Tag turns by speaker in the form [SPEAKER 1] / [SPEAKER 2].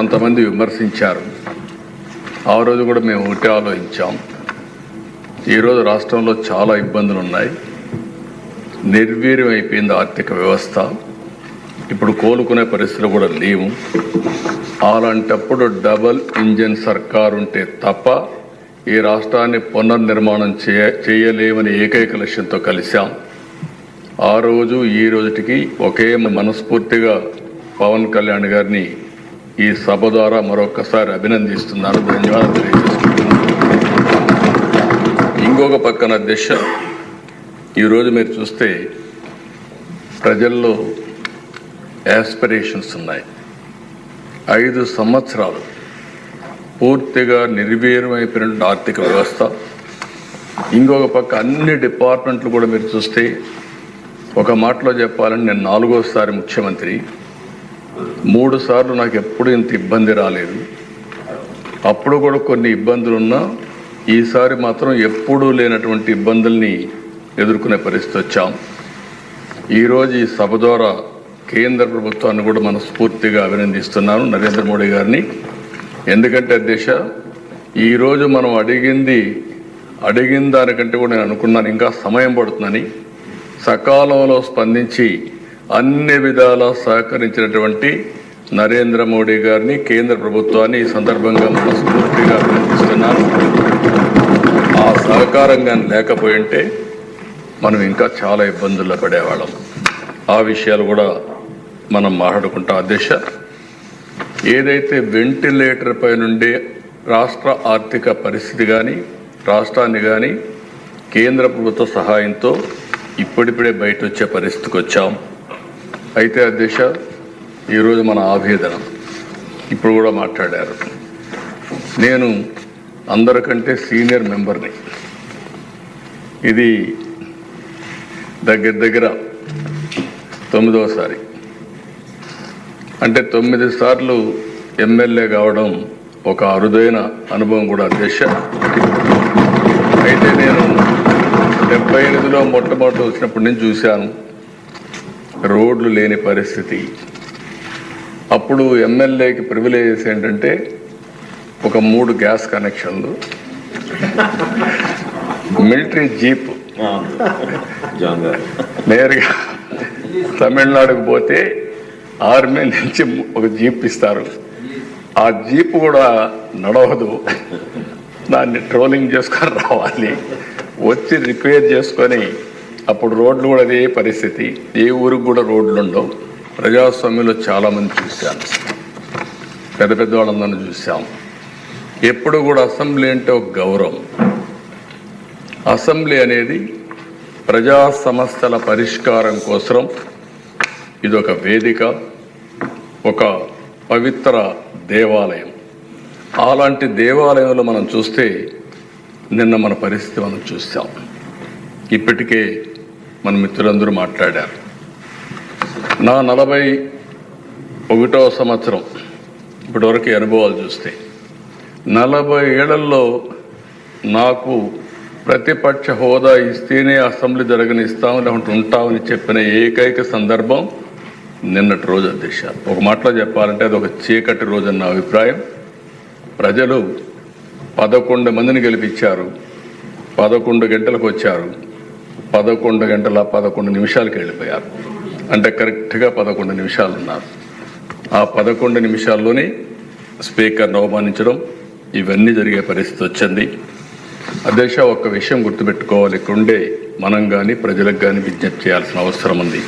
[SPEAKER 1] కొంతమంది విమర్శించారు. ఆ రోజు కూడా మేము ఒకటే ఆలోచించాం. ఈరోజు రాష్ట్రంలో చాలా ఇబ్బందులు ఉన్నాయి నిర్వీర్యం అయిపోయింది ఆర్థిక వ్యవస్థ. ఇప్పుడు కోలుకునే పరిస్థితులు కూడా లేవు. అలాంటప్పుడు డబల్ ఇంజిన్ సర్కారు ఉంటే తప్ప ఈ రాష్ట్రాన్ని పునర్నిర్మాణం చేయ చేయలేమని ఏకైక లక్ష్యంతో కలిశాం. ఆ రోజు ఈ రోజుటికి ఒకే మనస్ఫూర్తిగా పవన్ కళ్యాణ్ గారిని ఈ సభ ద్వారా మరొకసారి అభినందిస్తున్నాను. ధన్యవాదాలు తెలియజేస్తున్నాను. ఇంకొక పక్కన దిశ. ఈరోజు మీరు చూస్తే ప్రజల్లో యాస్పిరేషన్స్ ఉన్నాయి. ఐదు సంవత్సరాలు పూర్తిగా నిర్వీర్యమైపోయిన ఆర్థిక వ్యవస్థ. ఇంకొక పక్క అన్ని డిపార్ట్మెంట్లు కూడా మీరు చూస్తే ఒక మాటలో చెప్పాలని నేను నాలుగోసారి ముఖ్యమంత్రి. మూడు సార్లు నాకు ఎప్పుడు ఇంత ఇబ్బంది రాలేదు. అప్పుడు కూడా కొన్ని ఇబ్బందులు ఉన్నా ఈసారి మాత్రం ఎప్పుడూ లేనటువంటి ఇబ్బందుల్ని ఎదుర్కొనే పరిస్థితి వచ్చాం. ఈరోజు ఈ సభ ద్వారా కేంద్ర ప్రభుత్వాన్ని కూడా మనస్ఫూర్తిగా అభినందిస్తున్నాను నరేంద్ర మోడీ గారిని. ఎందుకంటే దేశ ఈరోజు మనం అడిగింది అడిగిన దానికంటే కూడా నేను అనుకున్నాను ఇంకా సమయం పడుతుందని. సకాలంలో స్పందించి అన్ని విధాలా సహకరించినటువంటి నరేంద్ర మోడీ గారిని కేంద్ర ప్రభుత్వాన్ని ఈ సందర్భంగా మనస్ఫూర్తిగా అభినందిస్తున్నాను. ఆ సహకారం కానీ లేకపోయింటే మనం ఇంకా చాలా ఇబ్బందుల్లో పడేవాళ్ళం. ఆ విషయాలు కూడా మనం మాట్లాడుకుంటాం. అధ్యక్ష ఏదైతే వెంటిలేటర్ పై నుండి రాష్ట్ర ఆర్థిక పరిస్థితి కానీ రాష్ట్రాన్ని కానీ కేంద్ర ప్రభుత్వ సహాయంతో ఇప్పుడిప్పుడే బయట వచ్చే పరిస్థితికి వచ్చాం. అయితే అధ్యక్ష ఈరోజు మన ఆవేదన. ఇప్పుడు కూడా మాట్లాడారు. నేను అందరికంటే సీనియర్ మెంబర్ని. ఇది దగ్గర దగ్గర తొమ్మిదవసారి అంటే తొమ్మిది సార్లు ఎమ్మెల్యే కావడం ఒక అరుదైన అనుభవం కూడా అధ్యక్ష. అయితే నేను డెబ్బై ఎనిమిదిలో మొట్టమొదటి వచ్చినప్పటి నుంచి చూశాను. రోడ్లు లేని పరిస్థితి. అప్పుడు ఎమ్మెల్యేకి ప్రివిలేజెస్ ఏంటంటే ఒక మూడు గ్యాస్ కనెక్షన్లు మిలిటరీ జీప్ నేరుగా తమిళనాడుకు పోతే ఆర్మీ నుంచి ఒక జీప్ ఇస్తారు. ఆ జీప్ కూడా నడవదు. దాన్ని ట్రోలింగ్ చేసుకొని రావాలి. వచ్చి రిపేర్ చేసుకొని అప్పుడు రోడ్లు కూడా అదే పరిస్థితి. ఏ ఊరికి కూడా రోడ్లు ఉండవు. ప్రజాస్వామ్యంలో చాలామంది చూశాను పెద్ద పెద్ద వాళ్ళందరినీ చూసాం ఎప్పుడు కూడా అసెంబ్లీ అంటే ఒక గౌరవం. అసెంబ్లీ అనేది ప్రజా సమస్యల పరిష్కారం కోసం ఇది ఒక వేదిక ఒక పవిత్ర దేవాలయం. అలాంటి దేవాలయంలో మనం చూస్తే నిన్న మన పరిస్థితి మనం చూసాం ఇప్పటికే మన మిత్రులందరూ మాట్లాడారు. నా నలభై ఒకటో సంవత్సరం ఇప్పటివరకు అనుభవాలు చూస్తే నలభై ఏళ్ళలో నాకు ప్రతిపక్ష హోదా ఇస్తేనే అసెంబ్లీ జరగనిస్తాం లేకుంటే ఉంటామని చెప్పిన ఏకైక సందర్భం నిన్నటి రోజు అధ్యక్ష. ఒక మాటలో చెప్పాలంటే అది ఒక చీకటి రోజు అన్న అభిప్రాయం. ప్రజలు పదకొండు మందిని గెలిపించారు పదకొండు గంటలకు వచ్చారు. పదకొండు గంటల పదకొండు నిమిషాలకి వెళ్ళిపోయారు. అంటే కరెక్ట్గా పదకొండు నిమిషాలు ఉన్నారు ఆ పదకొండు నిమిషాల్లోనే స్పీకర్ను అవమానించడం ఇవన్నీ జరిగే పరిస్థితి వచ్చింది. అధ్యక్ష ఒక్క విషయం గుర్తుపెట్టుకోవాలి. ఇక్కడుండే మనం కానీ ప్రజలకు కానీ విజ్ఞప్తి చేయాల్సిన అవసరం ఉంది.